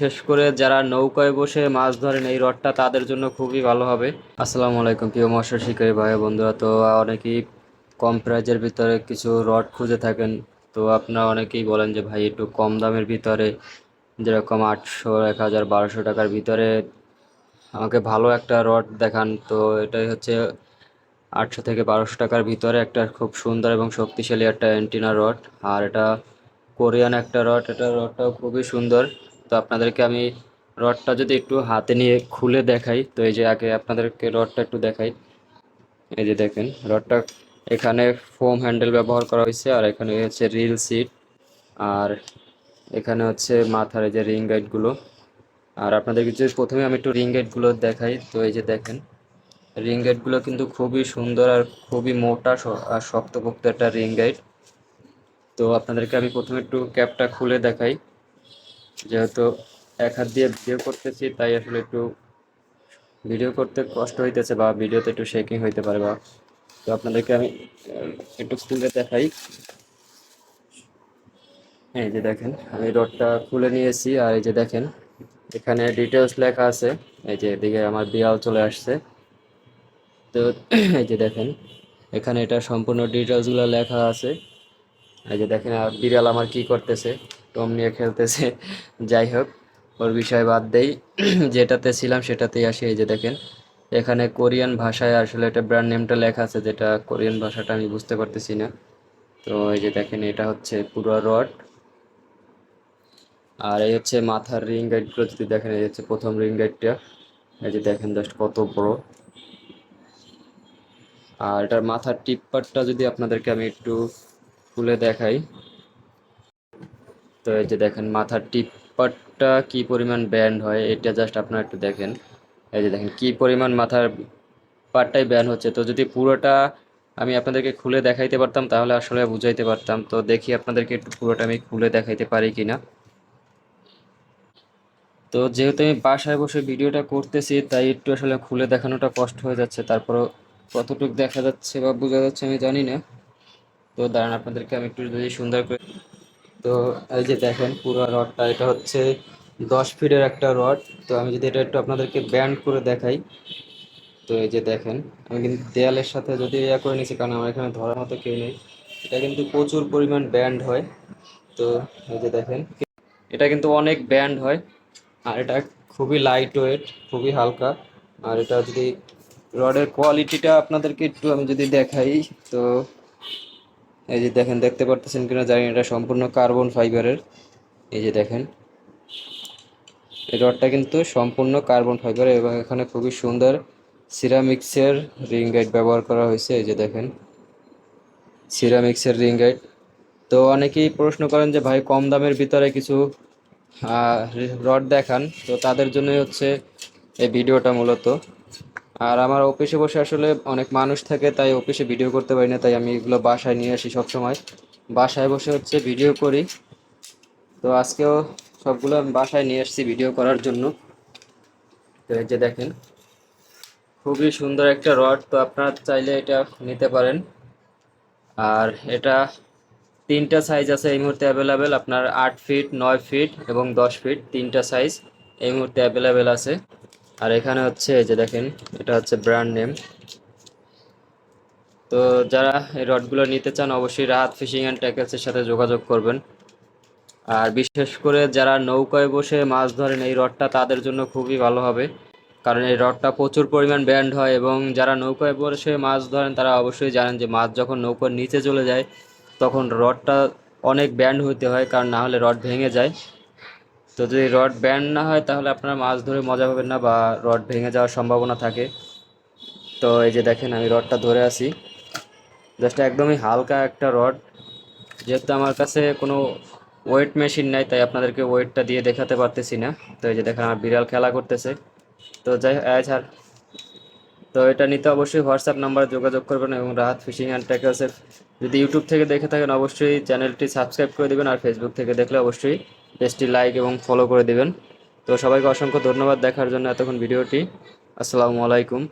বিশেষ করে যারা নৌকায় বসে মাছ ধরেন এই রডটা তাদের জন্য খুবই ভালো হবে। আসসালামু আলাইকুম, প্রিয় মৎস্য শিকারী ভাই বন্ধুরা। তো অনেকেই কম প্রাইজের ভিতরে কিছু রড খুঁজে থাকেন। তো, আপনারা অনেকেই বলেন যে, ভাই, একটু কম দামের ভিতরে, যেরকম আটশো, এক হাজার, বারোশো টাকার ভিতরে আমাকে ভালো একটা রড দেখান। তো, এটাই হচ্ছে আটশো থেকে বারোশো টাকার ভিতরে একটা খুব সুন্দর এবং শক্তিশালী একটা অ্যান্টিনা রড। আর এটা কোরিয়ান একটা রড। এটা রডটাও খুবই সুন্দর। তো আপনাদেরকে আমি রডটা যদি একটু হাতে নিয়ে খুলে দেখাই, তো এই যে আগে আপনাদেরকে রডটা একটু দেখাই। এই যে দেখেন, রডটা এখানে ফোম হ্যান্ডেল ব্যবহার করা হয়েছে, আর এখানে হচ্ছে রিল সিট আর এখানে হচ্ছে মাথার এই যে রিং গাইডগুলো। আর আপনাদেরকে যদি প্রথমে আমি একটু রিং গাইডগুলো দেখাই, তো এই যে দেখেন, রিং গাইডগুলো কিন্তু খুবই সুন্দর আর খুবই মোটা আর শক্তপোক্ত একটা রিং গাইড। তো আপনাদেরকে আমি প্রথমে একটু ক্যাপটা খুলে দেখাই। যেহেতু এক হাত দিয়ে ভিডিও করতেছি, তাই আসলে একটু ভিডিও করতে কষ্ট হইতেছে বা ভিডিওতে একটু শেকিং হইতে পারে বা তো আপনাদেরকে আমি একটু খুলে দেখাই। এই যে দেখেন, আমি রডটা খুলে নিয়েছি আর এই যে দেখেন, এখানে ডিটেলস লেখা আছে। এই যে এদিকে আমার বিড়াল চলে আসছে। তো এই যে দেখেন, এখানে এটা সম্পূর্ণ ডিটেলসগুলো লেখা আছে। এই যে দেখেন, আর বিড়াল আমার কি করতেছে? টম নিয়ে খেলতেছে। যাই হোক, ওর বিষয় বাদ দেই। যেটাতে ছিলাম সেটাতেই আসি, এই যে দেখেন। এখানে কোরিয়ান ভাষায় আসলে এটা ব্র্যান্ড নেমটা লেখা আছে, যেটা কোরিয়ান ভাষাটা আমি বুঝতে পারতেছি না। তো এই যে দেখেন, এটা হচ্ছে পুরো রড। আর এই হচ্ছে মাথার রিং গাইডগুলো যদি দেখেন, এই হচ্ছে প্রথম রিং গাইডটা এই যে দেখেন জাস্ট কত বড়। আর এটার মাথার টিপ পার্টটা যদি আপনাদেরকে আমি একটু খুলে দেখাই। তো এই যে দেখেন, মাথার টিপ পার্টটা কি পরিমাণ ব্যান্ড হয়, এটা জাস্ট আপনারা একটু দেখেন। এই যে দেখেন, কি পরিমাণ মাথার পার্টটাই ব্যান্ড হচ্ছে। তো যদি পুরোটা আমি আপনাদেরকে খুলে দেখাইতে পারতাম, তাহলে আসলে বুঝাইতে পারতাম। তো দেখি আপনাদেরকে একটু পুরোটা আমি খুলে দেখাইতে পারি কিনা। তো যেহেতু আমি বাসায় বসে ভিডিওটা করতেছি, তাই একটু আসলে খুলে দেখানোটা কষ্ট হয়ে যাচ্ছে। তারপরও কতটুকু দেখা যাচ্ছে বা বোঝা যাচ্ছে আমি জানি না। তো দাঁড়ান, আপনাদেরকে আমি একটু যদি সুন্দর করে তো এই যে দেখেন, পুরো রডটা, এটা হচ্ছে দশ ফিটের একটা রড। তো আমি যদি এটা একটু আপনাদেরকে ব্যান্ড করে দেখাই। তো এই যে দেখেন, আমি কিন্তু দেয়ালের সাথে যদি ইয়া করে নিয়েছি কারণ আমার এখানে ধরার মতো কেউ নেই। এটা কিন্তু প্রচুর পরিমাণ ব্যান্ড হয়। তো এই যে দেখেন, এটা কিন্তু অনেক ব্যান্ড হয়। আর এটা খুবই লাইট ওয়েট খুবই হালকা। আর এটা যদি রডের কোয়ালিটিটা আপনাদেরকে একটু আমি যদি দেখাই, তো এই যে দেখেন, দেখতে পারতেছেন কিনা জানি এটা সম্পূর্ণ কার্বন ফাইবারের। এই যে দেখেন, এই রডটা কিন্তু সম্পূর্ণ কার্বন ফাইবার এবং এখানে খুবই সুন্দর সিরামিক্সের রিং গাইড ব্যবহার করা হয়েছে। এই যে দেখেন, সিরামিক্সের রিং গাইড। তো অনেকেই প্রশ্ন করেন যে, ভাই, কম দামের ভিতরে কিছু রড দেখান। তো তাদের জন্যই হচ্ছে এই ভিডিওটা মূলত। আর আমার অফিসে বসে আসলে অনেক মানুষ থাকে, তাই অফিসে ভিডিও করতে পারি না, তাই আমি এগুলো বাসায় নিয়ে আসি সবসময়। বাসায় বসে হচ্ছে ভিডিও করি। তো আজকেও সবগুলো আমি বাসায় নিয়ে আসছি ভিডিও করার জন্য। তো এই যে দেখেন, খুবই সুন্দর একটা রড, তো আপনারা চাইলে এটা নিতে পারেন। আর এটা তিনটা সাইজ আছে এই মুহূর্তে অ্যাভেলেবেল আপনার আট ফিট নয় ফিট এবং দশ ফিট তিনটা সাইজ এই মুহূর্তে অ্যাভেলেবেল আছে। আর এখানে হচ্ছে এই যে দেখেন, এটা হচ্ছে ব্র্যান্ড নেম তো যারা এই রডগুলো নিতে চান, অবশ্যই রাহাত ফিশিং অ্যান্ড ট্যাকেলসের সাথে যোগাযোগ করবেন। আর বিশেষ করে যারা নৌকায় বসে মাছ ধরেন, এই রডটা তাদের জন্য খুবই ভালো হবে। কারণ এই রডটা প্রচুর পরিমাণ ব্যান্ড হয় এবং যারা নৌকায় বসে মাছ ধরেন, তারা অবশ্যই জানেন যে মাছ যখন নৌকার নিচে চলে যায়, তখন রডটা অনেক ব্যান্ড হইতে হয়, কারণ না হলে রড ভেঙে যায়। তো যদি রড ব্যান্ড না হয়, তাহলে আপনারা মাছ ধরে মজা পাবেন না বা রড ভেঙে যাওয়ার সম্ভাবনা থাকে। তো এই যে দেখেন, আমি রডটা ধরে আছি। জাস্ট একদমই হালকা একটা রড। যেহেতু আমার কাছে কোনো ওয়েট মেশিন নাই, তাই আপনাদেরকে ওয়েটটা দিয়ে দেখাতে পারতেছি না। তো এই যে দেখেন, আমার বিড়াল খেলা করতেছে। তো যাই ছাড়। তো এটা নিতে অবশ্যই হোয়াটসঅ্যাপ নাম্বারে যোগাযোগ করবেন এবং রাহাত ফিশিং অ্যান্ড ট্যাকেলসের যদি ইউটিউব থেকে দেখে থাকেন, অবশ্যই চ্যানেলটি সাবস্ক্রাইব করে দেবেন আর ফেসবুক থেকে দেখলে অবশ্যই। পেজটি লাইক এবং ফলো করে দেবেন। তো সবাইকে অসংখ্য ধন্যবাদ দেখার জন্য এতক্ষণ ভিডিওটি। আসসালামু আলাইকুম।